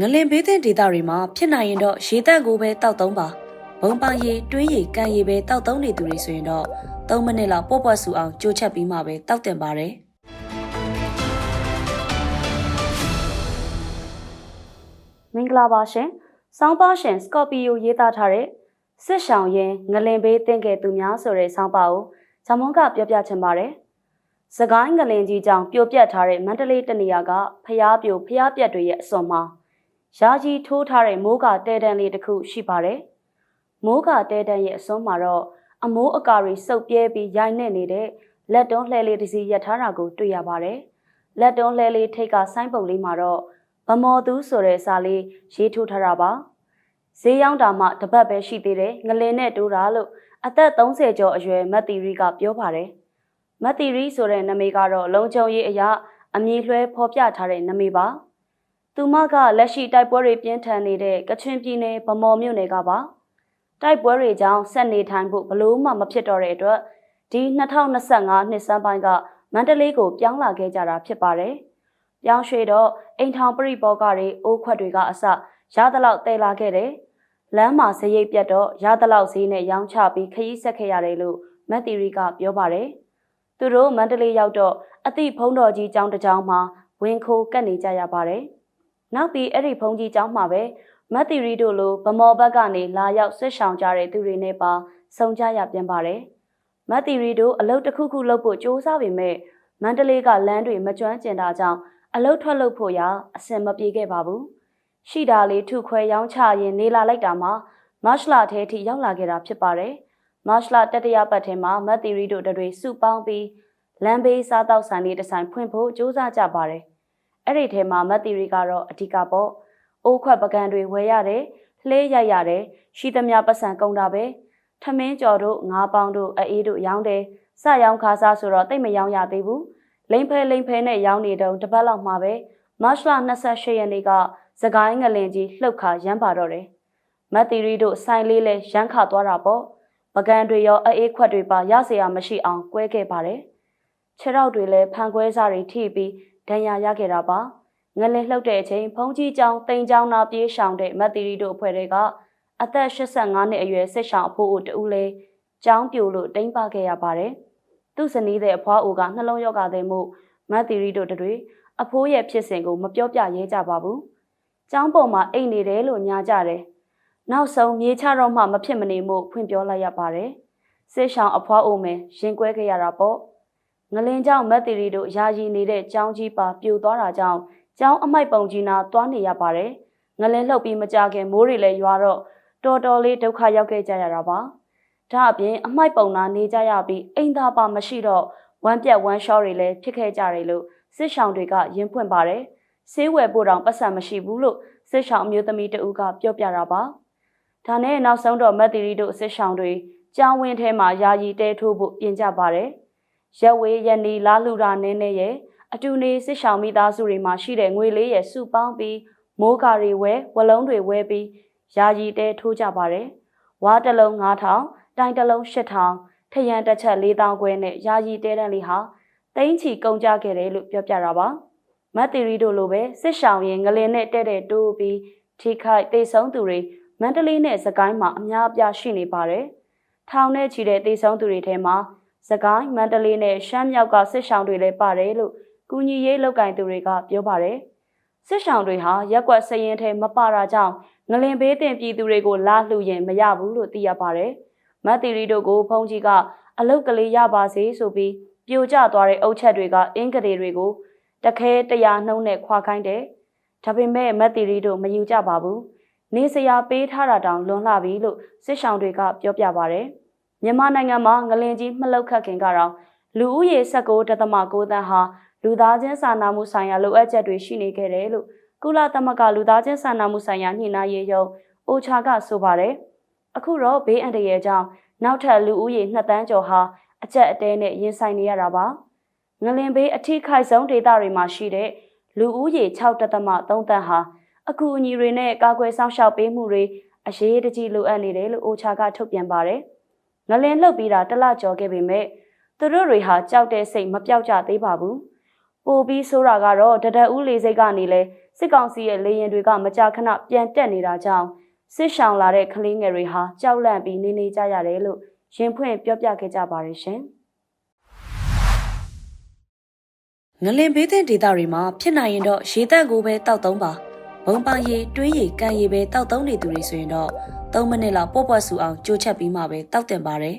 ငလင်ဘေးသင့်ဒေသတွေမှာဖြစ်နိုင်ရင်တော့ရေတက်ကိုပဲတောက်သုံးပါဘုံပန်းရေတွင်းရေကန်ရေပဲတောက်သုံးနေသူတွေဆိုရင်တော့3မိနစ်လောက်ပေါ့ပေါ့ဆူအောင်ကြိုးချက်ပြီးမှပဲတောက်တင်ပါတယ်မင်္ဂလာပါရှင်။ဆောင်းပါရှင်စကော်ပီယိုရေးသားထားတဲ့စစ်ဆောင်ရင်ငလင်ဘေးတင်ခဲ့သူများဆိုတဲ့ဆောင်းပါကိုဇမွန်ကပြောပြချင်ပါတယ်။စကိုင်းငလင်ကြီးကြောင့်ပြိုပြက်ထားတဲ့မန္တလေးတနေရာကဖျားပြိုဖျားပြက်တွေရဲ့အစွန်မှာ ရာကြီးထိုးထားတဲ့မိုးကတဲတန်းလေးတစ်ခုရှိပါတယ်။မိုးကတဲတန်းရဲ့အစွန်မှာတော့အမိုးအကာတွေစုပ်ပြဲပြီးရိုက်နေနေတဲ့လက်တွန်းလှဲလေးတစ်စီးရက်ထားတာကိုတွေ့ရပါတယ်။လက်တွန်းလှဲလေးထိတ်ကဆိုင်းပုတ်လေးမှာတော့ဗမော်သူဆိုတဲ့စာလေးရေးထိုးထားတာပါ။ဈေးရောက်တာမှတပတ်ပဲရှိသေးတယ်ငလင်နဲ့တိုးတာလို့အသက်30ကျော်အရွယ်မတ်တီရီကပြောပါတယ်။မတ်တီရီဆိုတဲ့နာမည်ကတော့လုံချုံရေးအရာအမည်လွှဲဖော်ပြထားတဲ့နာမည်ပါ။ သူမကလက်ရှိတိုက်ပွဲတွေပြင်းထန်နေတဲ့ကချင်ပြည်နယ်ဗမော်မြို့နယ်ကပါ။တိုက်ပွဲတွေကြောင့်ဆက်နေထိုင်ဖို့ဘလို့မှမဖြစ်တော့တဲ့အတွက်ဒီ2025နှစ်စမ်းပိုင်းကမန္တလေးကိုပြောင်းလာခဲ့ကြတာဖြစ်ပါတယ်။ပြောင်းရွှေ့တော့အိမ်ထောင်ပရိဘောကတွေအိုးခွက်တွေကအစရသလောက်တည်လာခဲ့တယ်။လမ်းမှာစရိတ်ပြတ်တော့ရသလောက်ဈေးနဲ့ရောင်းချပြီးခရီးဆက်ခဲ့ရတယ်လို့မတ်တီရီကပြောပါတယ်။သူတို့မန္တလေးရောက်တော့အသည့်ဖုံးတော်ကြီးကျောင်းတစ်ကျောင်းမှာဝင်ခိုးကတ်နေကြရပါတယ်။ နောက်ပြီးအဲ့ဒီဖုံးကြီးကျောင်းမှာပဲမတ်တီရီတို့လိုဗမော်ဘက်ကနေလာရောက်ဆွရှောင်ကြတဲ့သူတွေနဲ့ပါဆုံကြရပြန်ပါတယ်။မတ်တီရီတို့အလုပ်တစ်ခုခုလုပ်ဖို့စ조사ပေမဲ့မန္တလေးကလမ်းတွေမကျွမ်းကျင်တာကြောင့်အလုတ်ထွက်လို့ဖို့ရာအဆင်မပြေခဲ့ပါဘူး။ရှိတာလေးထုခွဲရောင်းချရင်နေလာလိုက်တာမှာမတ်လထဲထိရောက်လာခဲ့တာဖြစ်ပါတယ်။မတ်လတတရပတ်ထဲမှာမတ်တီရီတို့တွေစုပေါင်းပြီးလမ်းဘေးစားတောက်ဆိုင်လေးတစ်ဆိုင်ဖွင့်ဖို့စ조사ကြပါတယ်။ အဲ့ဒီထဲမှာမတ်တီရီကတော့အဓိကပေါ့။အိုးခွက်ပကံတွေဝယ်ရတယ်၊လှေးရိုက်ရတယ်၊ရှိသမျှပတ်စံကုန်တာပဲ။ထမင်းကြော်တို့ငါးပေါင်းတို့အေးတို့ရောင်းတယ်။စရောင်းခါစားဆိုတော့တိတ်မရောင်းရသေးဘူး။လိမ့်ဖဲလိမ့်ဖဲနဲ့ရောင်းနေတော့တပတ်လောက်မှပဲမတ်လ28ရက်နေ့ကစကိုင်းငလင်ကြီးလှုပ်ခါရမ်းပါတော့တယ်။မတ်တီရီတို့ဆိုင်လေးလဲရမ်းခါသွားတာပေါ့။ပကံတွေရောအေးခွက်တွေပါရเสียမရှိအောင်ကွဲခဲ့ပါတယ်။ခြေထောက်တွေလည်းဖန်ခွဲစားတွေထိပြီး ဒဏ်ရာရခဲ့တာပါ။ငလင်လှုပ်တဲ့အချိန်ဖုံးကြီးကျောင်းတိန်ကျောင်းနာပြေးရှောင်တဲ့မတ်တီရီတို့အဖွဲ့တွေကအသက်85နှစ်အရွယ်စစ်ဆောင်အဖိုးအိုတူလေးကျောင်းပြိုလို့တိမ့်ပခဲ့ရပါတယ်။သူ့ဇနီးတဲ့အဖွားအိုကနှလုံးရောဂါသည်မှုမတ်တီရီတို့တွေအဖိုးရဲ့ဖြစ်စဉ်ကိုမပြောပြရဲကြပါဘူး။ကျောင်းပေါ်မှာအိတ်နေတယ်လို့ညာကြတယ်။နောက်ဆုံးမြေချတော့မှမဖြစ်မနေမှုဖွင့်ပြောလိုက်ရပါတယ်။စစ်ဆောင်အဖွားအိုမယ်ရင်ကွဲခဲ့ရတာပေါ့။ ငလင်ကြောင့်မတ်တီရီတို့ယာယီနေတဲ့ကျောင်းကြီးပါပြိုသွားတာကြောင့်ကျောင်းအမိုက်ပုံကြီးနာသွားနေရပါတယ်။ငလင်လှုပ်ပြီးမကြခင်မိုးတွေလည်းရွာတော့တော်တော်လေးဒုက္ခရောက်ခဲ့ကြရတာပါ။ဒါအပြင်အမိုက်ပုံနာနေကြရပြီးအိမ်သာပါမရှိတော့ဝမ်းပြက်ဝမ်းလျှောတွေလည်းဖြစ်ခဲ့ကြတယ်လို့စစ်ဆောင်တွေကရင်းဖွင့်ပါတယ်။ဆေးဝယ်ဖို့တောင်ပတ်စံမရှိဘူးလို့စစ်ဆောင်အမျိုးသမီးတဦးကပြောပြတာပါ။ဒါနဲ့နောက်ဆုံးတော့မက်သီရီတို့စစ်ဆောင်တွေကြောင်းဝင်းထဲမှာယာယီတဲထိုးဖို့ပြင်ကြပါတယ်။ ရက်ဝေးရနီလာလူရာနင်းနေရဲ့အတူနေစစ်ဆောင်မိသားစုတွေမှာရှိတဲ့ငွေလေးရဲ့စုပေါင်းပြီးမိုးကာတွေဝဲဝလုံးတွေဝဲပြီးယာယီတဲထိုးကြပါတယ်။ဝါတစ်လုံး9000တိုင်တစ်လုံး8000ထရန်တစ်ချက်4000ခွဲနဲ့ယာယီတဲတန်းလေးဟာတိမ့်ချီကုန်ကြခဲ့တယ်လို့ပြောပြတာပါမတ်တီရီတို့လိုပဲစစ်ဆောင်ရင်ငလင်နဲ့တဲ့တဲ့တိုးပြီးထိခိုက်တိတ်ဆုံးသူတွေမန္တလေးနဲ့စကိုင်းမှာအများအပြားရှိနေပါတယ်ထောင်နဲ့ချီတဲ့တိတ်ဆုံးသူတွေထဲမှာ စကိုင်းမန္တလေးနဲ့ရှမ်းမြောက်ကစစ်ဆောင်တွေလည်းပါတယ်လို့ကုညီရေးလောက်ကင်သူတွေကပြောပါတယ်စစ်ဆောင်တွေဟာရက်ွက်စရင်ထဲမပါတာကြောင့်ငလင်ဘေးတင်ပြည်သူတွေကိုလာလှူရင်မရဘူးလို့သိရပါတယ်မတ်တီရီတို့ကိုဖုန်ကြီးကအလုတ်ကလေးရပါစေဆိုပြီးပြိုကျသွားတဲ့အုတ်ချက်တွေကအင်္ဂဒေတွေကိုတခဲတရာနှုံးနဲ့ခွာခိုင်းတယ်။ဒါပေမဲ့မက်တီရီတို့မယူကြပါဘူး။နေစရာပေးထားတာတောင်လွန်လှပြီလို့စစ်ဆောင်တွေကပြောပြပါဗျ။ မြန်မာနိုင်ငံမှာငလင်ကြီးမလှုပ်ခတ်ခင်ကတော့လူဦးရေ19.9တန်းဟာလူသားချင်းစာနာမှုဆိုင်ရာလိုအပ်ချက်တွေရှိနေခဲ့တယ်လို့ကုလသမဂ္ဂလူသားချင်းစာနာမှုဆိုင်ရာညှိနှိုင်းရေးရုံးအိုချာကဆိုပါတယ်။အခုတော့ဘေးအန္တရာယ်ကြောင့်နောက်ထပ်လူဦးရေ2တန်းကျော်ဟာအကြက်အတဲနဲ့ရင်ဆိုင်နေရတာပါငလင်ဘေးအထိခိုက်ဆုံးဒေသတွေမှာရှိတဲ့လူဦးရေ6တသမ3တန်းဟာအကူအညီတွေနဲ့ကာကွယ်ဆောင်ရှောက်ပေးမှုတွေအရေးတကြီးလိုအပ်နေတယ်လို့အိုချာကထုတ်ပြန်ပါတယ် ငလင်လှုပ်ပြီးတာတလကြော်ခဲ့ပေမဲ့သူတို့တွေဟာကြောက်တဲ့စိတ်မပြောက်ကြသေးပါဘူးပိုပြီးဆိုးတာကတော့တဒတ်ဦးလေးစိတ်ကနေလဲစစ်ကောင်စီရဲ့လေရင်တွေကမကြာခဏပြန်တက်နေတာကြောင့်စစ်ရှောင်လာတဲ့ကလေးငယ်တွေဟာကြောက်လန့်ပြီးနေနေကြရတယ်လို့ရင်ဖွင့်ပြောပြခဲ့ကြပါတယ်ရှင်။ငလင်ဘေးသင့်ဒေသတွေမှာဖြစ်နိုင်ရင်တော့ရေတက်ကိုပဲတောက်သုံးပါဘုံပါရေတွင်းရေကန်ရေပဲတောက်သုံးနေသူတွေဆိုရင်တော့ 3မိနစ်လောက်ပေါ့ပေါ့ဆူအောင်ကြိုချက်ပြီးမှပဲတောက်တင်ပါတယ်